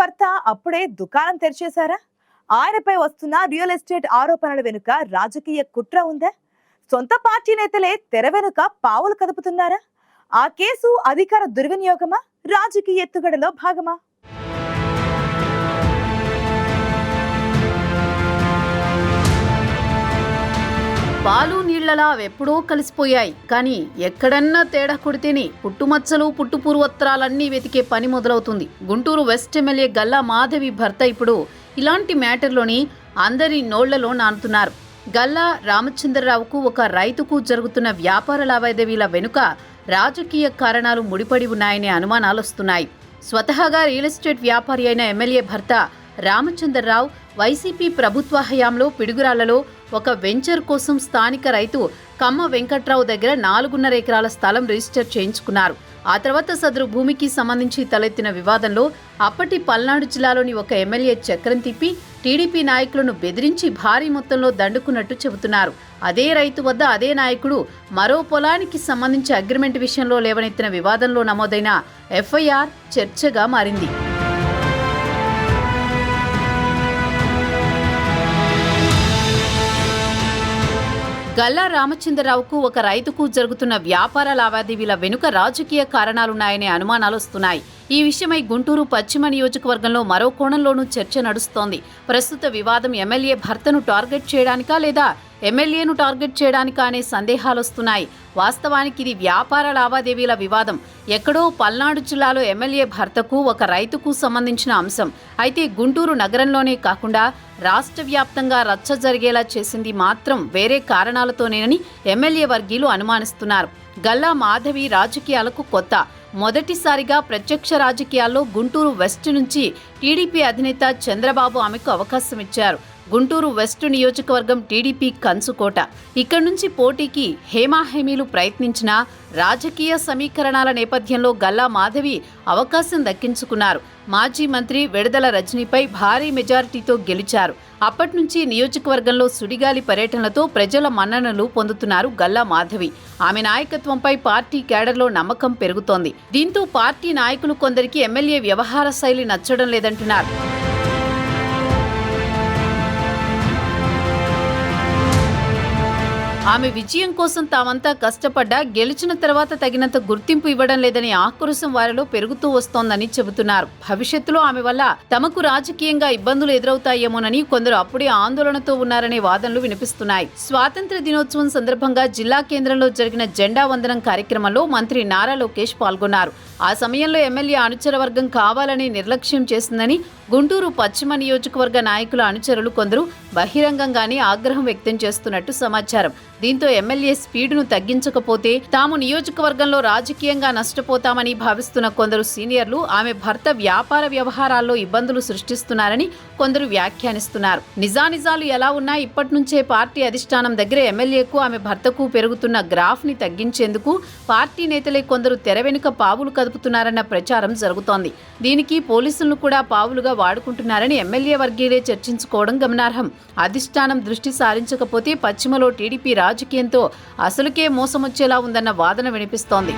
భర్త అప్పుడే దుకాణం తెరిచేశారా? ఆయనపై వస్తున్న రియల్ ఎస్టేట్ ఆరోపణల వెనుక రాజకీయ కుట్ర ఉందా? సొంత పార్టీ నేతలే తెర వెనుక పావులు కదుపుతున్నారా? ఆ కేసు అధికార దుర్వినియోగమా? రాజకీయ ఎత్తుగడలో భాగమా? పాలు నీళ్ళలా అవెప్పుడో కలిసిపోయాయి. కానీ ఎక్కడన్నా తేడా కొడితేనే పుట్టుమచ్చలు పుట్టుపూర్వత్రాలన్నీ వెతికే పని మొదలవుతుంది. గుంటూరు వెస్ట్ ఎమ్మెల్యే గల్లా మాధవి భర్త ఇప్పుడు ఇలాంటి మ్యాటర్లోని అందరి నోళ్ళలో నానుతున్నారు. గల్లా రామచంద్రరావుకు ఒక రైతుకు జరుగుతున్న వ్యాపార లావాదేవీల వెనుక రాజకీయ కారణాలు ముడిపడి ఉన్నాయనే అనుమానాలు వస్తున్నాయి స్వతహాగా రియల్ ఎస్టేట్ వ్యాపారి అయిన ఎమ్మెల్యే భర్త రామచంద్రరావు వైసీపీ ప్రభుత్వ హయాంలో పిడుగురాళ్ళలో ఒక వెంచర్ కోసం స్థానిక రైతు కమ్మ వెంకట్రావు దగ్గర నాలుగున్నర ఎకరాల స్థలం రిజిస్టర్ చేయించుకున్నారు. ఆ తర్వాత సదరు భూమికి సంబంధించి తలెత్తిన వివాదంలో అప్పటి పల్నాడు జిల్లాలోని ఒక ఎమ్మెల్యే చక్రం తిప్పి టీడీపీ నాయకులను బెదిరించి భారీ మొత్తంలో దండుకున్నట్టు చెబుతున్నారు. అదే రైతు వద్ద అదే నాయకుడు మరో పొలానికి సంబంధించి అగ్రిమెంట్ విషయంలో లేవనెత్తిన వివాదంలో నమోదైన ఎఫ్ఐఆర్ చర్చగా మారింది. గల్లా రామచంద్రరావుకు ఒక రైతుకు జరుగుతున్న వ్యాపార లావాదేవీల వెనుక రాజకీయ కారణాలున్నాయనే అనుమానాలు వస్తున్నాయి. ఈ విషయమై గుంటూరు పశ్చిమ నియోజకవర్గంలో మరో కోణంలోనూ చర్చ నడుస్తోంది. ప్రస్తుత వివాదం ఎమ్మెల్యే భర్తను టార్గెట్ చేయడానికా లేదా ఎమ్మెల్యేను టార్గెట్ చేయడానికి అనే సందేహాలు వస్తున్నాయి. వాస్తవానికి ఇది వ్యాపార లావాదేవీల వివాదం. ఎక్కడో పల్నాడు జిల్లాలో ఎమ్మెల్యే భర్తకు ఒక రైతుకు సంబంధించిన అంశం. అయితే గుంటూరు నగరంలోనే కాకుండా రాష్ట్ర వ్యాప్తంగా రచ్చ జరిగేలా చేసింది మాత్రం వేరే కారణాలతోనేనని ఎమ్మెల్యే వర్గీయులు అనుమానిస్తున్నారు. గల్లా మాధవి రాజకీయాలకు కొత్త. మొదటిసారిగా ప్రత్యక్ష రాజకీయాల్లో గుంటూరు వెస్ట్ నుంచి టీడీపీ అధినేత చంద్రబాబు ఆమెకు అవకాశం ఇచ్చారు. గుంటూరు వెస్ట్ నియోజకవర్గం టీడీపీ కంచుకోట ఇక్కడి నుంచి పోటీకి హేమాహేమీలు ప్రయత్నించినా రాజకీయ సమీకరణాల నేపథ్యంలో గల్లా మాధవి అవకాశం దక్కించుకున్నారు. మాజీ మంత్రి విడదల రజనీపై భారీ మెజారిటీతో గెలిచారు. అప్పటి నుంచి నియోజకవర్గంలో సుడిగాలి పర్యటనలతో ప్రజల మన్ననలు పొందుతున్నారు గల్లా మాధవి. ఆమె నాయకత్వంపై పార్టీ కేడర్లో నమ్మకం పెరుగుతోంది. దీంతో పార్టీ నాయకులు కొందరికి ఎమ్మెల్యే వ్యవహార శైలి నచ్చడం లేదంటున్నారు. ఆమె విజయం కోసం తామంతా కష్టపడ్డా గెలిచిన తర్వాత తగినంత గుర్తింపు ఇవ్వడం లేదని ఆక్రోశం వారిలో పెరుగుతూ వస్తోందని చెబుతున్నారు. భవిష్యత్తులో ఆమె వల్ల తమకు రాజకీయంగా ఇబ్బందులు ఎదురవుతాయేమోనని కొందరు అప్పుడే ఆందోళనతో ఉన్నారనే వాదనలు వినిపిస్తున్నాయి. స్వాతంత్ర దినోత్సవం సందర్భంగా జిల్లా కేంద్రంలో జరిగిన జెండా వందనం కార్యక్రమంలో మంత్రి నారా లోకేష్ పాల్గొన్నారు. ఆ సమయంలో ఎమ్మెల్యే అనుచర వర్గం కావాలని నిర్లక్ష్యం చేసిందని గుంటూరు పశ్చిమ నియోజకవర్గ నాయకుల అనుచరులు కొందరు బహిరంగంగానే ఆగ్రహం వ్యక్తం చేస్తున్నట్టు సమాచారం. దీంతో ఎమ్మెల్యే స్పీడును తగ్గించకపోతే తాము నియోజకవర్గంలో రాజకీయంగా నష్టపోతామని భావిస్తున్న కొందరు సీనియర్లు ఆమె భర్త వ్యాపార వ్యవహారాల్లో ఇబ్బందులు సృష్టిస్తున్నారని కొందరు వ్యాఖ్యానిస్తున్నారు. నిజానిజాలు ఎలా ఉన్నా ఇప్పటి నుంచే పార్టీ అధిష్టానం దగ్గర ఎమ్మెల్యేకు ఆమె భర్తకు పెరుగుతున్న గ్రాఫ్ని తగ్గించేందుకు పార్టీ నేతలే కొందరు తెర వెనుక పావులు కదుపుతున్నారన్న ప్రచారం జరుగుతోంది. దీనికి పోలీసులను కూడా పావులుగా వాడుకుంటున్నారని ఎమ్మెల్యే వర్గీయులే చర్చించుకోవడం గమనార్హం. అధిష్టానం దృష్టి సారించకపోతే పశ్చిమలో టీడీపీ రాజకీయంతో అసలుకే మోసమొచ్చేలా ఉందన్న వాదన వినిపిస్తోంది.